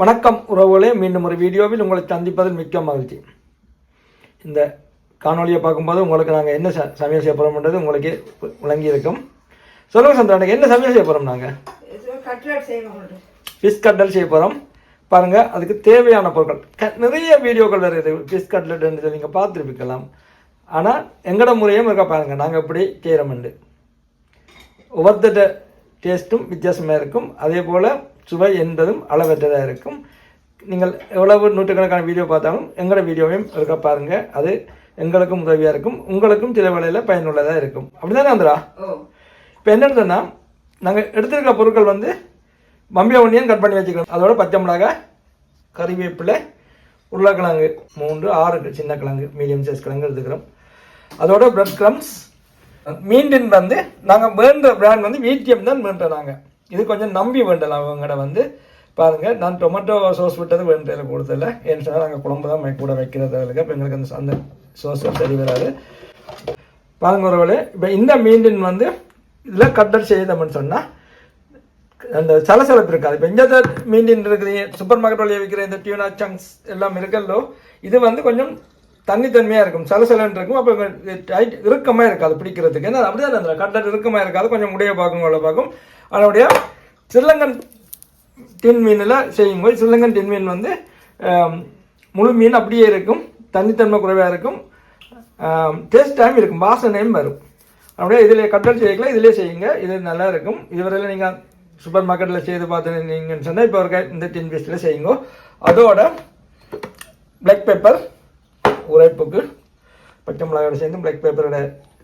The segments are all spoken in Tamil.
வணக்கம் உறவுகளே மீண்டும் ஒரு வீடியோவில் உங்களை சந்திப்பதில் மிக்க மகிழ்ச்சி. இந்த காணொலியை பார்க்கும்போது உங்களுக்கு நாங்கள் என்ன ச சமையல் செய்ய போகிறோம்ன்றது உங்களுக்கு விளங்கி இருக்கும் சொல்லுங்கள் சந்திரா எனக்கு என்ன சமையல் செய்ய போகிறோம் நாங்கள் ஃபிஷ் கட்லட் செய்ய போகிறோம் பாருங்கள் அதுக்கு தேவையான பொருட்கள். க நிறைய வீடியோக்கள் இருக்குது ஃபிஷ் கட்லட்ன்றது நீங்கள் பார்த்துருப்பிக்கலாம் ஆனால் எங்களோட முறையும் இருக்கா பாருங்கள் நாங்கள் எப்படி செய்கிறோம்ண்டு ஒவ்வொருத்தட்ட டேஸ்ட்டும் வித்தியாசமாக இருக்கும். அதே போல் சுவை என்பதும் அளவற்றதாக இருக்கும். நீங்கள் எவ்வளவு நூற்றுக்கணக்கான வீடியோ பார்த்தாலும் எங்களோட வீடியோவையும் இருக்க பாருங்கள் அது எங்களுக்கும் உதவியாக இருக்கும். உங்களுக்கும் சில வேளையில் பயனுள்ளதாக இருக்கும். அப்படிதானே வந்துடா ஓ. இப்போ என்னன்னு சொன்னால் நாங்கள் எடுத்துருக்கிற பொருட்கள் வந்து மம்பியா ஒன்னியன் கட் பண்ணி வச்சுக்கிறோம் அதோட பச்சை மிளகாய் கறிவேப்பிலை உருளைக்கிழங்கு மூன்று ஆறு சின்ன கிழங்கு மீடியம் சைஸ் கிழங்கு எடுத்துக்கிறோம். அதோட பிரெட் க்ரம்ஸ் மீண்டின் வந்து நாங்கள் வேண்ட பிராண்ட் வந்து வீட்டியம் தான் வேண்டோம் நாங்கள் இது கொஞ்சம் நம்பி வேண்டலாம். அவங்கட வந்து பாருங்கள் நான் டொமேட்டோ சோஸ் விட்டது வேண்டதில் கொடுத்தல ஏன்னு சொன்னால் நாங்கள் குழம்பு தான் கூட வைக்கிறது இப்போ எங்களுக்கு அந்த அந்த சோஸ் சரி வராது. பாருங்க ஒருவேளை இப்போ இந்த மீண்டின் வந்து இதில் கட்டர் செய்தோம்னு சொன்னால் அந்த சலசலப்பு இருக்காது. இப்போ இந்த மீண்டின் இருக்குது சூப்பர் மார்க்கெட் வழியாக விற்கிற இந்த டியூனா சங்க்ஸ் எல்லாம் இருக்கல்லோ இது வந்து கொஞ்சம் தண்ணித்தன்மையாக இருக்கும். சலசலன்னு இருக்கும். அப்போ டைட் இறுக்கமாக இருக்காது பிடிக்கிறதுக்கு. ஏன்னா அப்படிதான் அந்த கட்டர் இறுக்கமாக இருக்காது. கொஞ்சம் முடிய பார்க்கும் உள்ள பார்க்கும். அதனுடைய சில்லங்கன் டின் மீனில் செய்யும்போது சில்லங்கன் டின் மீன் வந்து முழு மீன் அப்படியே இருக்கும் தனித்தன்மை குறைவாக இருக்கும் டேஸ்ட் டைம் இருக்கும் வாசனையும் வரும். அப்படியே இதில் கட்டல் செய்யல இதிலே செய்யுங்க இது நல்லா இருக்கும். இதுவரையில் நீங்கள் சூப்பர் மார்க்கெட்டில் செய்து பார்த்து நீங்கள் சொன்னால் இப்போ ஒரு இந்த டின் பீஸில் செய்யுங்க. அதோட பிளாக் பேப்பர் உரைப்புக்கு பச்சை மிளகாயோட சேர்ந்து பிளாக் பேப்பரோட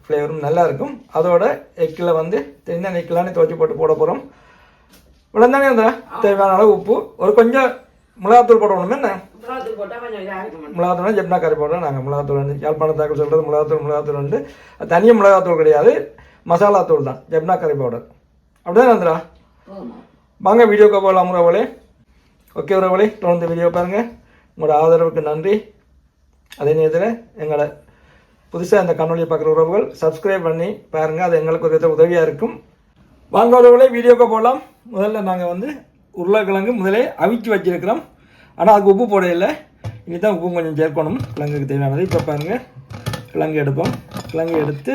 ஃப்ளேவரும் நல்லா இருக்கும் அதோட எக்கில் வந்து தெரிஞ்ச எக்கிலான்னு துவச்சி போட்டு போட போகிறோம் இவ்வளோதானே அந்த தேவையான அளவு உப்பு? ஒரு கொஞ்சம் மிளகாத்தூள் போடணும் என்ன? மிளகாத்தூள் ஜெப்னா கறி போடுறோம் நாங்கள் மிளகாத்தூள் வந்து யாழ்ப்பாணத்தாக்கு சொல்கிறது மிளகாத்தூள் மிளகாத்தூள் வந்து தனியாக மிளகாத்தூள் கிடையாது. மசாலா தூள் தான். ஜெப்னா கறி பவுடர் அப்படிதான் நந்திரா? வாங்க வீடியோக்கு போகலாம் உறவுகளே ஓகே உறவுகளே தொடர்ந்து வீடியோ பாருங்கள் உங்களோட ஆதரவுக்கு நன்றி. அதே நேரத்தில் எங்களோட புதுசாக இந்த கண்ணொலியை பார்க்குற உறவுகள் சப்ஸ்கிரைப் பண்ணி பாருங்கள் அது எங்களுக்கு ஒரு வித உதவியாக இருக்கும். வாங்க உறவுகளே வீடியோக்கு போகலாம். முதல்ல நாங்கள் வந்து உருளைக்கிழங்கு முதலே அவிச்சு வச்சிருக்கிறோம். ஆனால் அதுக்கு உப்பு போடையில்லை இனி தான் உப்பு கொஞ்சம் சேர்க்கணும். கிழங்குக்கு தேவையானது. இப்போ பாருங்கள் கிழங்கு எடுப்போம். கிழங்கு எடுத்து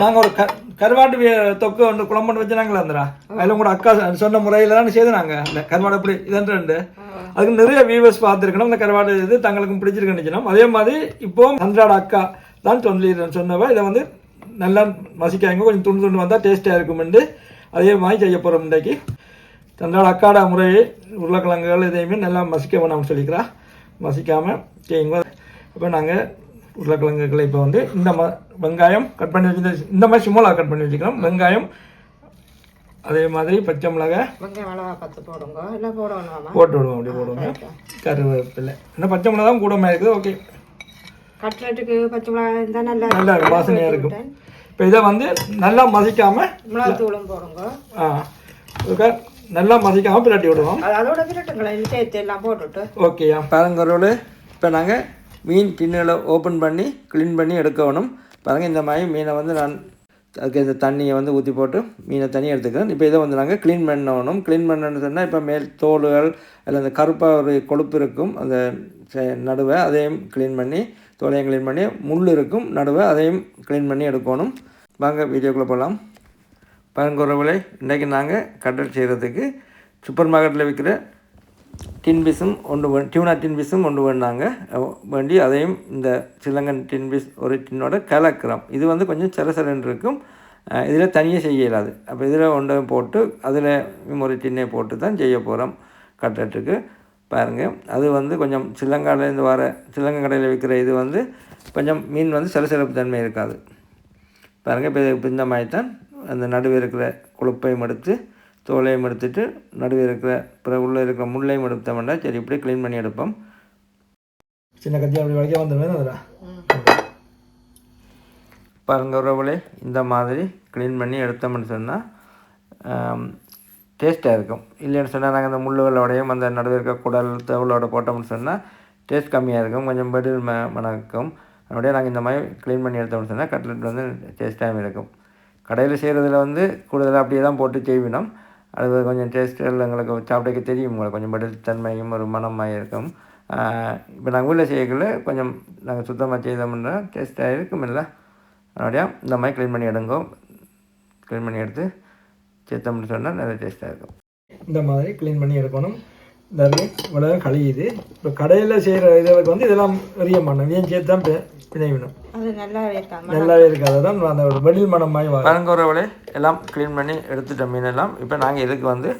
நாங்கள் ஒரு க கருவாட்டு தொக்கு ஒன்று குழம்பு வச்சுனாங்களா இருந்துடா அதில் கூட அக்கா சொன்ன முறையில் தான் செய்து நாங்கள் அந்த கருவாடு எப்படி இதன்று அதுக்கு நிறைய வியூவர்ஸ் பார்த்துருக்கணும். இந்த கருவாடு இது தங்களுக்கும் பிடிச்சிருக்குன்னு அதே மாதிரி இப்போ சந்திராட அக்கா தான் சொல்லிடுறேன் சொன்னவ. இதை வந்து நல்லா மசிக்காங்க கொஞ்சம் துண்டு துண்டு வந்தால் டேஸ்ட்டாக இருக்குமெண்டு. அதே மாதிரி செய்ய போகிறோம் இன்றைக்கு. சந்திராட அக்காட முறையை உருளைக்கிழங்குகள் இதையுமே நல்லா மசிக்க வேணாம்னு சொல்லிக்கிறா மசிக்காமல் செய்யுங்க. இப்போ நாங்கள் உருளைக்கிழங்குகளை இப்போ வந்து இந்த ம வெங்காயம் கட் பண்ணி வச்சிருந்த இந்த மாதிரி சிம்மலா கட் பண்ணி வச்சுக்கிறோம் வெங்காயம் அதே மாதிரி பச்சை மிளகாய் வெங்காயம் மிளகா பத்து போடுங்க. இல்லை போடணுமாம்மா? போட்டு விடுவோம் அப்படி போடுவோங்க கருவேப்பிலை. என்ன பச்சை மிளகா கூடமாக இருக்குது ஓகே கட்லெட்டுக்கு பச்சை மிளகா இருந்தால் நல்லா நல்லா இருக்கும் வாசனையாக இருக்கும். இப்போ இதை வந்து நல்லா மசிக்காமல் மிளகாத்தூளும் போடுங்க. ஆ நல்லா மசிக்காமல் பிரட்டி விடுவோம் அது அதோட பிரட்டுங்களை சேர்த்து எல்லாம் போட்டுட்டு. ஓகேயா பாருங்கரோடு இப்போ நாங்கள் மீன் டின்னில் ஓப்பன் பண்ணி க்ளீன் பண்ணி எடுக்கணும். பாருங்கள் இந்த மாதிரி மீனை வந்து நான் அதுக்கு இந்த தண்ணியை வந்து ஊற்றி போட்டு மீனை தனியாக எடுத்துக்கிறோம் இப்போ இதை வந்து நாங்கள் க்ளீன் பண்ணணும். க்ளீன் பண்ணணும்னு சொன்னால் இப்போ மேல் தோல்கள் அதில் அந்த கருப்பாக ஒரு கொழுப்பு இருக்கும் அந்த நடுவை அதையும் க்ளீன் பண்ணி தோலையும் க்ளீன் பண்ணி முள் இருக்கும் நடுவை அதையும் க்ளீன் பண்ணி எடுக்கணும். வாங்க வீடியோக்குள்ளே போகலாம் பழங்குறவுகளை இன்றைக்கி நாங்கள் கடல் செய்கிறதுக்கு சூப்பர் மார்க்கெட்டில் விற்கிற டின் பீஸும் ஒன்று வே டியூனா டின் பிஸும் ஒன்று வேணாங்க வேண்டி அதையும் இந்த சிலங்கன் டின் பீஸ் ஒரு டின்னோட கலக்கிறோம். இது வந்து கொஞ்சம் சிறசரன் இருக்கும். இதில் தனியாக செய்ய இயலாது. அப்போ இதில் ஒன்றை போட்டு அதில் ஒரு டின்னை போட்டு தான் செய்ய போகிறோம் கட்டட்டுக்கு பாருங்கள் அது வந்து கொஞ்சம் சிலங்காலேருந்து வர சிலங்கை கடையில் விற்கிற இது வந்து கொஞ்சம் மீன் வந்து சிறசிறப்பு தன்மை இருக்காது. பாருங்கள் இப்போ இப்போ இந்த மாதிரி தான் அந்த நடுவே இருக்கிற கொழுப்பையும் எடுத்து தோலையும் எடுத்துட்டு நடுவே இருக்கிற பிற உள்ளே இருக்கிற முள்ளையும் எடுத்தோம்னா சரி இப்படி க்ளீன் பண்ணி எடுப்போம். சின்ன கத்தி அப்படி வளைக்க வந்துடுவேன் அதில் பாருங்க உறவுகளே இந்த மாதிரி க்ளீன் பண்ணி எடுத்தோம்னு சொன்னால் டேஸ்ட்டாக இருக்கும். இல்லைன்னு சொன்னால் நாங்கள் அந்த முள்ளுகளோடையும் அந்த நடுவே இருக்க குடல் தவளோட போட்டோம்னு சொன்னால் டேஸ்ட் கம்மியாக இருக்கும் கொஞ்சம் பெடில் ம மணக்கும். அப்படியே நாங்கள் இந்த மாதிரி க்ளீன் பண்ணி எடுத்தோம்னு சொன்னால் கட்லெட் வந்து டேஸ்ட்டாகவும் இருக்கும். கடையில் செய்கிறதுல வந்து கூடுதலாக அப்படியே தான் போட்டு செய்வினோம். அது கொஞ்சம் டேஸ்ட்டில் எங்களுக்கு சாப்பிடக்க தெரியும். உங்களுக்கு கொஞ்சம் படுத்தன்மையும் ஒரு மனமாக இருக்கும். இப்போ நாங்கள் உள்ள செய்யக்குள்ள கொஞ்சம் நாங்கள் சுத்தமாக செய்தோம்னா டேஸ்ட்டாக இருக்கும் இல்லை? அதனுடைய இந்த மாதிரி க்ளீன் பண்ணி எடுங்கோ. க்ளீன் பண்ணி எடுத்து சேர்த்தோம்னு சொன்னால் நல்ல டேஸ்ட்டாக இருக்கும். இந்த மாதிரி க்ளீன் பண்ணி எடுக்கணும். இந்த இவ்வளோ கழியுது. இப்போ கடையில் செய்கிற இதுகளுக்கு வந்து இதெல்லாம் எரிய மாட்டோம் ஏன் சேர்த்து தான் பிணைவிடும் அது நல்லாவே இருக்காது. தான் அந்த ஒரு வெளில் மனம் மாதிரி வரும் பரங்கோரவளை எல்லாம் க்ளீன் பண்ணி எடுத்துட்ட மீனெல்லாம் இப்போ நாங்கள் இதுக்கு வந்து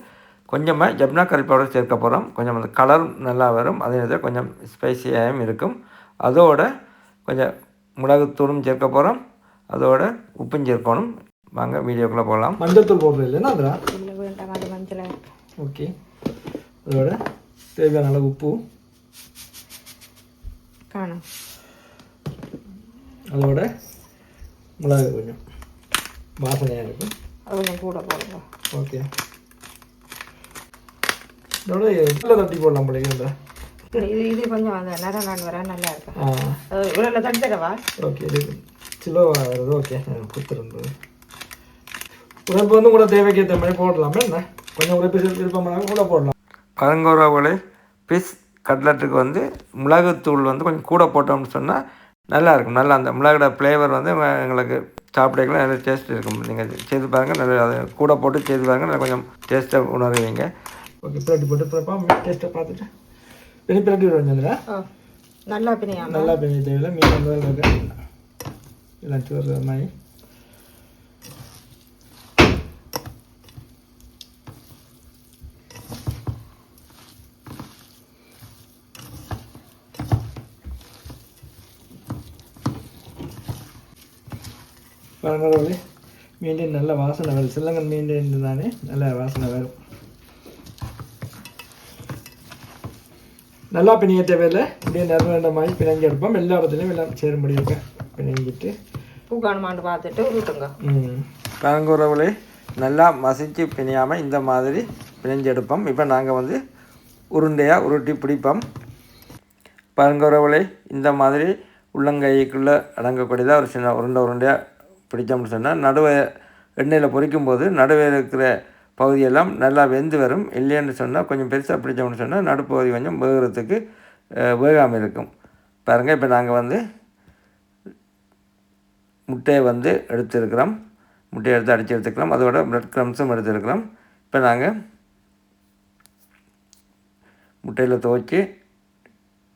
கொஞ்சமாக ஜப்னா கறி பவுடர் சேர்க்க போகிறோம் கொஞ்சம் அந்த கலர் நல்லா வரும். அதே நேரத்தில் கொஞ்சம் ஸ்பைசியாகவும் இருக்கும். அதோட கொஞ்சம் மிளகுத்தூளும் சேர்க்க போகிறோம் அதோட உப்பும் சேர்க்கணும். வாங்க வீடியோக்குள்ளே போகலாம். மஞ்சத்தூள் போடுறது இல்லைன்னா அதில்? ஓகே அதோட தேவையான அளவு உப்பு காணும் அதோட மிளகு கொஞ்சம் வாசனையாக இருக்கும் அது கொஞ்சம் கூட போடுங்க ஓகே இதோட இதில் தட்டி போடலாம் பிள்ளைங்க இது இது இது கொஞ்சம் அந்த நேரம் நான் வர நல்லா இருக்கும் இவ்வளோ தட்டி தரவா ஓகே இது சிலோவாக வருது ஓகே கொடுத்துருந்தது உரைப்பு வந்து கூட தேவைக்கு ஏற்ற மாதிரி போடலாமே என்ன கொஞ்சம் உரைப்பு விருப்பம் கூட போடலாம் பரங்கோரவளை பீஸ் கட்லட்டுக்கு வந்து மிளகுத்தூள் வந்து கொஞ்சம் கூட போட்டோம்னு சொன்னால் நல்லா இருக்கும். நல்லா அந்த மிளகோட ஃப்ளேவர் வந்து எங்க- எங்களுக்கு சாப்பிடக்கலாம் நல்ல டேஸ்ட் இருக்கும். நீங்கள் செய்து பாருங்கள் நல்ல அதை கூட போட்டு செய்து பாருங்கள் நல்லா கொஞ்சம் டேஸ்ட்டாக உணர்வீங்க. ஓகே பிளேட் போட்டு பிறப்பா. டேஸ்ட்டை பார்த்துட்டு. பெரிய பிளேட் ஓ நல்லா பிரியாம நல்லா பெரிய தேவையில்லை. மீன் வந்து எல்லாம் வர்ற மாதிரி. பரங்கரவழி மீண்டும் நல்ல வாசனை வரும். சில்லங்கன் மீன் தானே? நல்ல வாசனை வரும். நல்லா பிணைய தேவையில்லை. இப்படியே நிறந்த மாதிரி பிணைஞ்சு எடுப்போம். எல்லா இடத்துலையும் எல்லாம் சேரும்படி இருக்க பிணைஞ்சிட்டு. பூ காணுமான்னு பார்த்துட்டு விட்டுங்க ம். நல்லா மசிச்சு பிணையாமல் இந்த மாதிரி பிணைஞ்செடுப்போம் இப்போ நாங்கள் வந்து உருண்டையாக உருட்டி பிடிப்போம். பரங்கோரவளை இந்த மாதிரி உள்ளங்கைக்குள்ளே அடங்கக்கூடியதாக ஒரு சின்ன உருண்டை உருண்டையாக பிடித்தோம்னு சொன்னால் நடுவே எண்ணெயில் பொரிக்கும் போது நடுவே இருக்கிற பகுதியெல்லாம் நல்லா வெந்து வரும். இல்லைன்னு சொன்னால் கொஞ்சம் பெருசாக பிடிச்சோம்னு சொன்னால் நடுப்பகுதி கொஞ்சம் வேகிறதுக்கு வேகாமல் இருக்கும். பாருங்கள் இப்போ நாங்கள் வந்து முட்டையை வந்து எடுத்துருக்கிறோம். முட்டையை எடுத்து அடித்து எடுத்துக்கிறோம் அதோட ப்ரெட் க்ரம்ஸும் எடுத்துருக்கிறோம். இப்போ நாங்கள் முட்டையில் துவைச்சி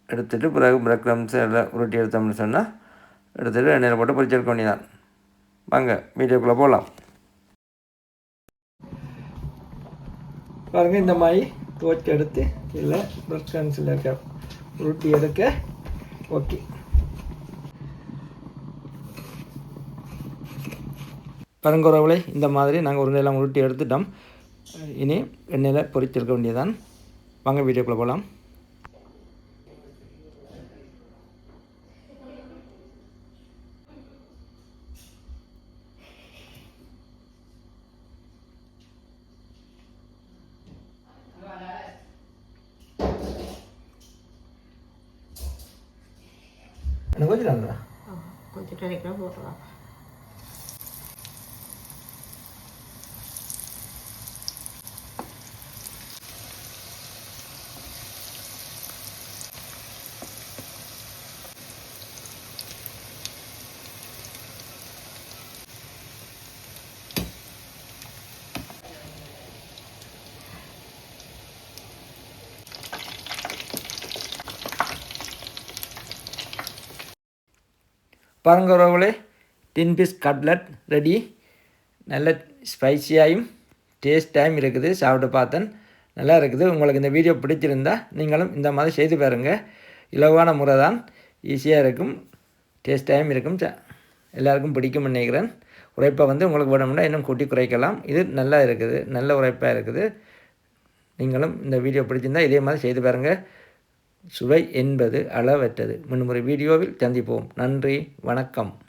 எடுத்துகிட்டு பிறகு ப்ரெட் க்ரம்ஸ் எல்லாம் உருட்டி எடுத்தோம்னு சொன்னால் எடுத்துகிட்டு எண்ணெயில் போட்டு பொறிச்செடுக்க வேண்டியதான் வாங்க வீடியோக்குள்ளே போகலாம் பாருங்கள் இந்த மாதிரி துவச்சி எடுத்து இல்லை ப்ரஷ் கன்சில் இருக்க உருட்டி எடுக்க ஓகே. பரங்குறவளை இந்த மாதிரி நாங்கள் உருண்டையெல்லாம் உருட்டி எடுத்துட்டோம். இனி எண்ணெயில் பொரிச்செடுக்க வேண்டியதான் வாங்க வீடியோக்குள்ளே போகலாம் எனக்கு கொஞ்சம் கொஞ்சம் டெரிக்கலாம் பாருங்கள் பாருங்கிறவங்களே டின் பீஸ் கட்லட் ரெடி நல்ல ஸ்பைசியாகவும் டேஸ்டாகவும் இருக்குது. சாப்பிட்டு பார்த்தேன். நல்லா இருக்குது. உங்களுக்கு இந்த வீடியோ பிடிச்சிருந்தா நீங்களும் இந்த மாதிரி செய்து பாருங்கள் இலவான முறை தான் ஈஸியாக இருக்கும். டேஸ்டாகவும் இருக்கும். ச- எல்லாருக்கும் பிடிக்கும்னு நினைக்கிறேன். உரைப்பை வந்து உங்களுக்கு வேணும்னா இன்னும் கூட்டி குறைக்கலாம். இது நல்லா இருக்குது. நல்ல உரைப்பாக இருக்குது. நீங்களும் இந்த வீடியோ பிடிச்சிருந்தா இதே மாதிரி செய்து பாருங்கள் சுவை என்பது அளவற்றது. முன்முறை வீடியோவில் சந்திப்போம். நன்றி. வணக்கம்.